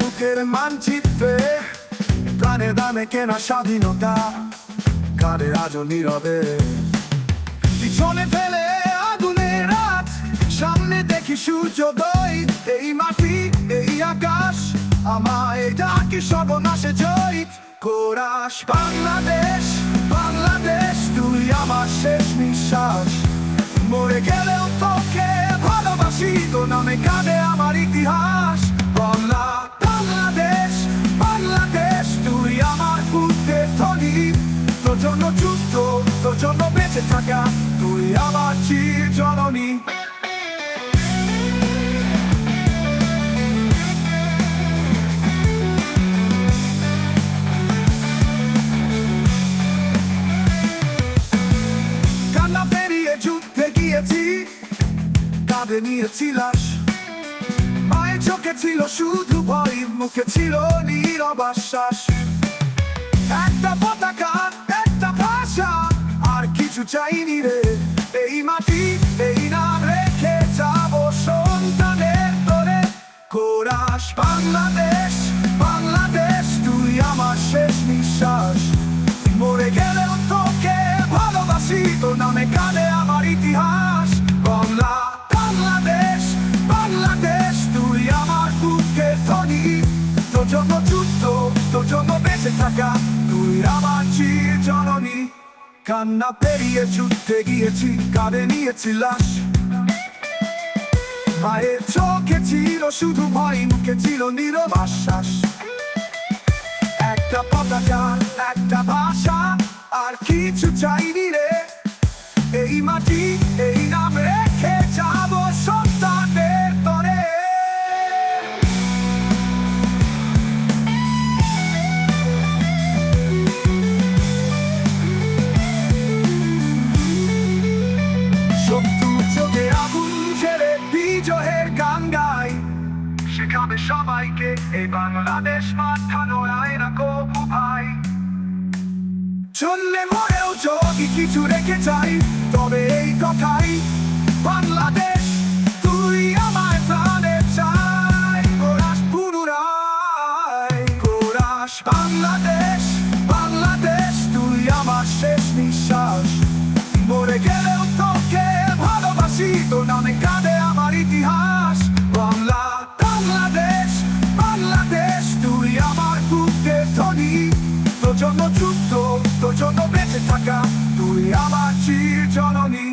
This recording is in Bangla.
বুকের মানচিত্রে, প্রাণে দামে কেনা স্বাধীনতা কাঁদে আজও নীরবে। পিছনে ফেলে রাত, সামনে দেখি সূর্যোদয়, এই মাটি, এই আকাশ, আমায় ডাকি সর্বনাশে জয়িত কোরাস, বাংলাদেশ বাংলাদেশ, তুই আমার শেষ নিঃশ্বাস। মরে গেলেও তোকে ভালোবাসি তো নামে আমার ইতিহাস, বাংলা, বাংলাদেশ বাংলাদেশ তুই আমার বুকের ধনী। তোর জন্য যুদ্ধ তোর জন্য বেঁচে থাকা তুই আমার চির জননী কান্না পেরিয়ে চোখে ছিল শুধু ভয়, মুখে ছিল নীরব আশ্বাস। একটা পতাকা, একটা ভাষা, আর কিছু চাইনি রে। এই মাটি, এই নাম রেখে যাব সন্তানের তোরে। কোরাস বাংলাদেশ বাংলাদেশ, তুই আমার শেষ নিঃশ্বাস। মরে গেলেও তোকে ভালোবাসি, তোর নামে কাঁদে আমার ইতিহাস। বাংলা থাকা তুই আমার চির জননী, কান্না পেরিয়ে যুদ্ধে গিয়েছি, কাঁধে নিয়েছি লাশ। মায়ের চোখে ছিল শুধু ভয়, মুখে ছিল নীরব আশ্বাস একটা পতাকা, একটা ভাষা, আর কিছু চাইনি বিজয়ের গান শেখাবে সবাইকে, এই বাংলাদেশ মাথা নয় না ভাই। চললে মরেও যদি কিছু রেখে যাই, তবে এই কথাই, বাংলাদেশ, তুই আমার প্রাণে চাই। কোরাস পুনরায় বাংলাদেশ বাংলাদেশ। থাকা তুই আমার চির জননী